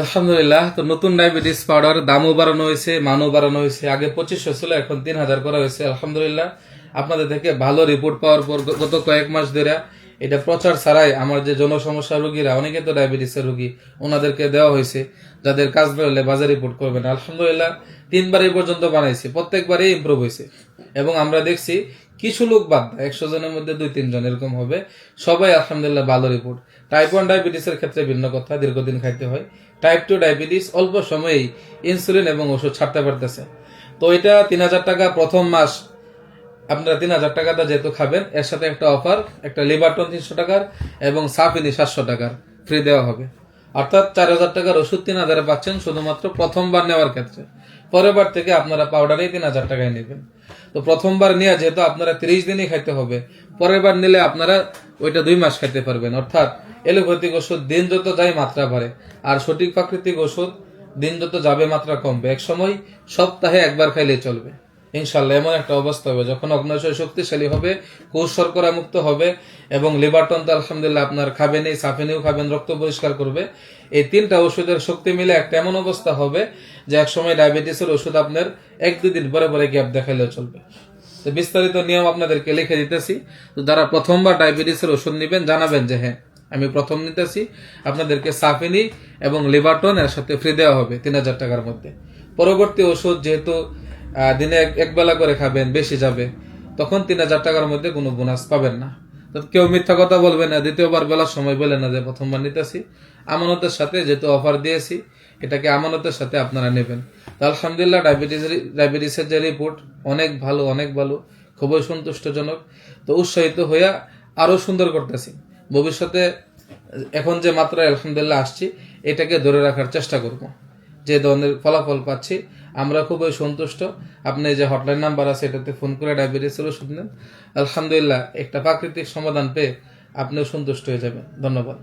আলহামদুলিল্লাহ তো নতুন ডায়াবেটিস পাউডার দামও বাড়ানো হয়েছে, মানও বাড়ানো হয়েছে। আগে পঁচিশশো ছিল, এখন তিন হাজার করা হয়েছে। আলহামদুলিল্লাহ আপনাদের থেকে ভালো রিপোর্ট পাওয়ার পর গত কয়েক মাস ধরে এটা প্রচার ছাড়াই আমার যে জনসমস্যা রোগীরা, অনেকে তো ডায়াবেটিসের রোগী, ওনাদেরকে দেওয়া হয়েছে, যাদের কাজ বেরোলে বাজার রিপোর্ট করবেন। আলহামদুলিল্লাহ তিনবার এই পর্যন্ত বানাইছি, প্রত্যেকবারই ইমপ্রুভ হয়েছে। এবং আমরা দেখছি, কিছু লোক বাদ দেয়, একশো জনের মধ্যে দুই তিনজন এরকম হবে। সবাই আলহামদুলিল্লাহ ভালো রিপোর্ট টাইপ ওয়ান ডায়াবেটিসের ক্ষেত্রে ভিন্ন কথা, দীর্ঘদিন খাইতে হয়। টাইপ টু ডায়াবেটিস, অল্প সময়েই ইনসুলিন এবং ওষুধ ছাড়তে পারতেছে। তো এটা তিন হাজার টাকা প্রথম মাস আপনারা তিন হাজার টাকাটা যেহেতু খাবেন, এর সাথে একটা অফার একটা লিভারটন তিনশো টাকার এবং সাফিনি সাতশো টাকার ফ্রি দেওয়া হবে। অর্থাৎ চার হাজার টাকার ওষুধ তিন হাজারে পাচ্ছেন শুধুমাত্র প্রথমবার নেওয়ার ক্ষেত্রে। পরের বার থেকে আপনারা পাউডারেই তিন হাজার টাকায় নেবেন। তো প্রথমবার নিয়ে যেহেতু আপনারা তিরিশ দিনই খাইতে হবে পরের বার নিলে আপনারা ওইটা দুই মাস খাইতে পারবেন। অর্থাৎ এলোপ্যাথিক ওষুধ দিন যত যায় মাত্রা বাড়ে, আর সঠিক প্রাকৃতিক ওষুধ দিন যত যাবে মাত্রা কমবে। এক সময় সপ্তাহে একবার খাইলে চলবে। ইনশাল্লাহ এমন একটা অবস্থা হবে যখন অগ্নাশয় শক্তিশালী হবে কোষ শর্করা মুক্ত হবে এবং লিভারটন তো আলহামদুলিল্লাহ, আপনার খাবেনই সাফিনিও খাবেন, রক্ত পরিষ্কার করবে। এই তিনটা ওষুধের শক্তি মিলে একটা এমন অবস্থা হবে যে এক সময় ডায়াবেটিসের ওষুধ আপনার এক দুই দিন পরে পরে গ্যাপ দেখাইলেও চলবে। তো বিস্তারিত নিয়ম আপনাদেরকে লিখে দিতেছি। তো যারা প্রথমবার ডায়াবেটিসের ওষুধ নেবেন, জানাবেন যে হ্যাঁ আমি প্রথম নিতেছি। আপনাদেরকে সাফিনি এবং লিভারটন এর সাথে ফ্রি দেওয়া হবে তিন হাজার টাকার মধ্যে। পরবর্তী ওষুধ যেহেতু দিনে এক- বেলা করে খাবেন, বেশি যাবে। তখন তিন হাজার টাকার মধ্যে কোনো বোনাস পাবেন না। কেউ মিথ্যা কথা বলবে না, দ্বিতীয়বার বেলার সময় বলে না যে প্রথমবার নিতেছি। আমানতের সাথে যেহেতু অফার দিয়েছি, এটাকে আমানতের সাথে আপনারা নেবেন। আলহামদুলিল্লাহ, ডায়াবেটিস ডায়াবেটিসের যে রিপোর্ট, অনেক ভালো অনেক ভালো, খুবই সন্তুষ্টজনক। তো উৎসাহিত হইয়া আরও সুন্দর করতেছি। ভবিষ্যতে এখন যে মাত্রায় আলহামদুলিল্লাহ আসছি, এটাকে ধরে রাখার চেষ্টা করব। যে ধরনের ফলাফল পাচ্ছি, আমরা খুবই সন্তুষ্ট। আপনি যে হটলাইন নাম্বার আছে, এটাতে ফোন করে ডায়াবেটিস ওষুধ নেন। আলহামদুলিল্লাহ, একটা প্রাকৃতিক সমাধান পেয়ে আপনিও সন্তুষ্ট হয়ে যাবেন। ধন্যবাদ।